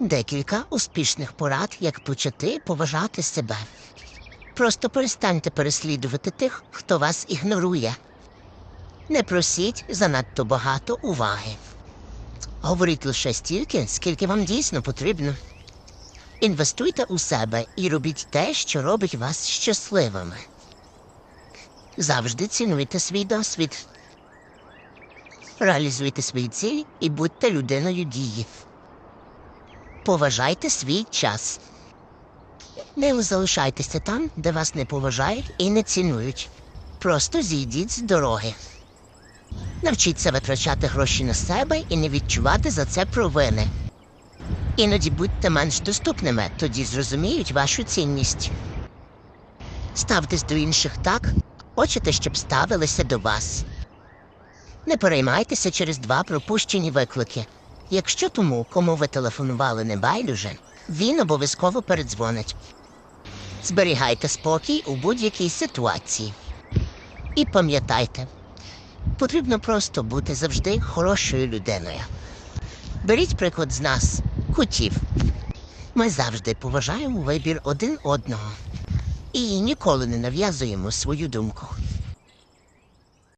декілька успішних порад, як почати поважати себе. Просто перестаньте переслідувати тих, хто вас ігнорує. Не просіть занадто багато уваги. Говоріть лише стільки, скільки вам дійсно потрібно. Інвестуйте у себе і робіть те, що робить вас щасливими. Завжди цінуйте свій досвід. Реалізуйте свої цілі і будьте людиною дії. Поважайте свій час. Не залишайтеся там, де вас не поважають і не цінують. Просто зійдіть з дороги. Навчіться витрачати гроші на себе і не відчувати за це провини. Іноді будьте менш доступними, тоді зрозуміють вашу цінність. Ставтесь до інших так, хочете, щоб ставилися до вас. Не переймайтеся через два пропущені виклики. Якщо тому, кому ви телефонували, не байдуже, він обов'язково передзвонить. Зберігайте спокій у будь-якій ситуації. І пам'ятайте, потрібно просто бути завжди хорошою людиною. Беріть приклад з нас, кутів. Ми завжди поважаємо вибір один одного і ніколи не нав'язуємо свою думку.